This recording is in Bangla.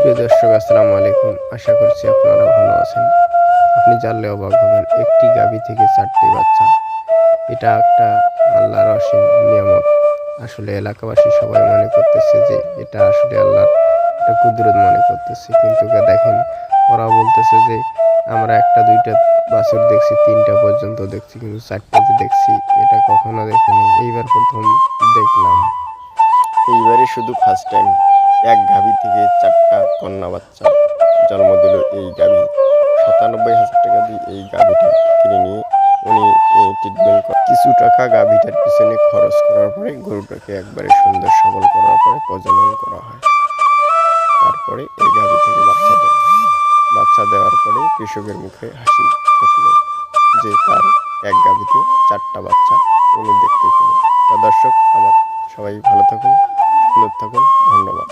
প্রিয় দর্শক, আসসালামু আলাইকুম। আশা করছি আপনারা ভালো আছেন। আপনি জানলে অবাক হবেন, একটি গাভী থেকে চারটি বাচ্চা। এটা একটা আল্লাহর অসীম নিয়ামত। আসলে এলাকাবাসী সবাই মনে করতেছে যে এটা আসলে আল্লাহর একটা কুদরত মনে করতেছে। কিন্তু দেখেন, ওরা বলতেছে যে আমরা একটা, দুইটা বাছুর দেখছি, তিনটা পর্যন্ত দেখছি, কিন্তু চারটাতে দেখছি এটা কখনো দেখিনি। এইবার প্রথম দেখলাম। এইবারে শুধু ফার্স্ট টাইম এক গাভী থেকে চারটা কন্যা বাচ্চা। জন্ম দিল এই গাভী। সাতানব্বই হাজার টাকা দিয়ে এই গাভীটা কিনে নিয়ে উনি ট্রিটমেন্ট করে কিছু টাকা গাভীটার পিছনে খরচ করার পরে গরুটাকে একবারে সুন্দর সবল করার পরে প্রজনন করা হয়। তারপরে এই গাভী থেকে বাচ্চা দেয়। বাচ্চা দেওয়ার পরে কৃষকের মুখে হাসি ফুটল যে তার এক গাভীতে চারটা বাচ্চা উনি দেখতে পেলেন। তা দর্শক, আমার সবাই ভালো থাকুন, সুন্দর থাকুন, ধন্যবাদ।